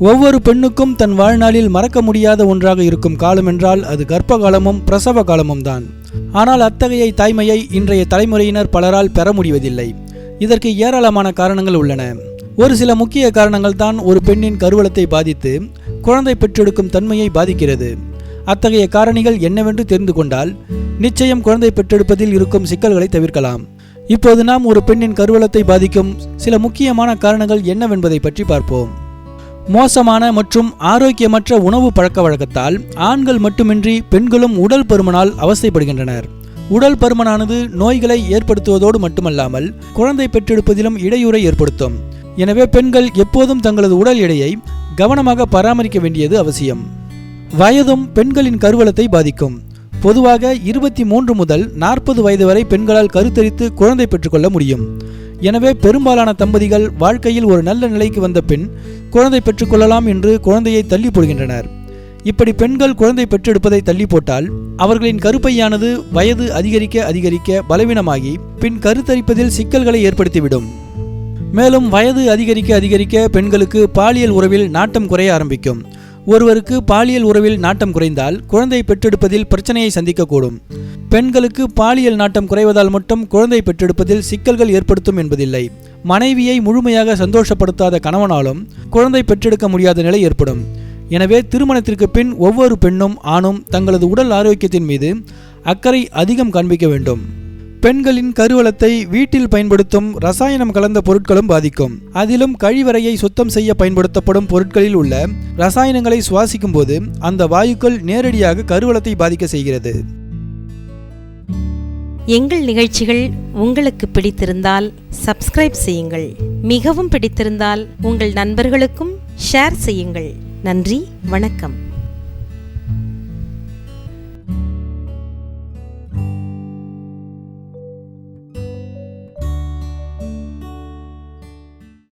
ஒவ்வொரு பெண்ணுக்கும் தன் வாழ்நாளில் மறக்க முடியாத ஒன்றாக இருக்கும் காலம் என்றால் அது கர்ப்ப காலமும் பிரசவ காலமும் தான். ஆனால் அத்தகைய தாய்மையை இன்றைய தலைமுறையினர் பலரால் பெற முடிவதில்லை. இதற்கு ஏராளமான காரணங்கள் உள்ளன. ஒரு சில முக்கிய காரணங்கள் தான் ஒரு பெண்ணின் கருவளத்தை பாதித்து குழந்தை பெற்றெடுக்கும் தன்மையை பாதிக்கிறது. அத்தகைய காரணிகள் என்னவென்று தெரிந்து கொண்டால் நிச்சயம் குழந்தை பெற்றெடுப்பதில் இருக்கும் சிக்கல்களை தவிர்க்கலாம். இப்போது நாம் ஒரு பெண்ணின் கருவளத்தை பாதிக்கும் சில முக்கியமான காரணங்கள் என்னவென்பதை பற்றி பார்ப்போம். மோசமான மற்றும் ஆரோக்கியமற்ற உணவு பழக்க வழக்கத்தால் ஆண்கள் மட்டுமின்றி பெண்களும் உடல் பருமனால் அவசைப்படுகின்றனர் உடல் பருமனானது நோய்களை ஏற்படுத்துவதோடு மட்டுமல்லாமல் குழந்தை பெற்றெடுப்பதிலும் இடையூறை ஏற்படுத்தும். எனவே பெண்கள் எப்போதும் தங்களது உடல் எடையை கவனமாக பராமரிக்க வேண்டியது அவசியம். வயதும் பெண்களின் கருவளத்தை பாதிக்கும். பொதுவாக இருபத்தி மூன்று முதல் நாற்பது வயது வரை பெண்களால் கருத்தரித்து குழந்தை பெற்றுக்கொள்ள முடியும். எனவே பெரும்பாலான தம்பதிகள் வாழ்க்கையில் ஒரு நல்ல நிலைக்கு வந்த பின் குழந்தை பெற்றுக்கொள்ளலாம் என்று குழந்தையை தள்ளி போடுகின்றனர். இப்படி பெண்கள் குழந்தை பெற்றெடுப்பதை தள்ளி போட்டால் அவர்களின் கருப்பையானது வயது அதிகரிக்க அதிகரிக்க பலவீனமாகி பின் கருத்தரிப்பதில் சிக்கல்களை ஏற்படுத்திவிடும். மேலும் வயது அதிகரிக்க அதிகரிக்க பெண்களுக்கு பாலியல் உறவில் நாட்டம் குறைய ஆரம்பிக்கும். ஒருவருக்கு பாலியல் உறவில் நாட்டம் குறைந்தால் குழந்தை பெற்றெடுப்பதில் பிரச்சனையை சந்திக்கக்கூடும். பெண்களுக்கு பாலியல் நாட்டம் குறைவதால் மட்டும் குழந்தை பெற்றெடுப்பதில் சிக்கல்கள் ஏற்படுத்தும் என்பதில்லை. மனைவியை முழுமையாக சந்தோஷப்படுத்தாத கணவனாலும் குழந்தை பெற்றெடுக்க முடியாத நிலை ஏற்படும். எனவே திருமணத்திற்கு பின் ஒவ்வொரு பெண்ணும் ஆணும் தங்களது உடல் ஆரோக்கியத்தின் மீது அக்கறை அதிகம் காண்பிக்க வேண்டும். பெண்களின் கருவளத்தை வீட்டில் பயன்படுத்தும் ரசாயனம் கலந்த பொருட்களும் பாதிக்கும். அதிலும் கழிவறையை சுத்தம் செய்ய பயன்படுத்தப்படும் பொருட்களில் உள்ள ரசாயனங்களை சுவாசிக்கும் போது அந்த வாயுக்கள் நேரடியாக கருவளத்தை பாதிக்க செய்கிறது. எங்கள் நிகழ்ச்சிகள் உங்களுக்கு பிடித்திருந்தால் சப்ஸ்கிரைப் செய்யுங்கள். மிகவும் பிடித்திருந்தால் உங்கள் நண்பர்களுக்கும் ஷேர் செய்யுங்கள். நன்றி வணக்கம்.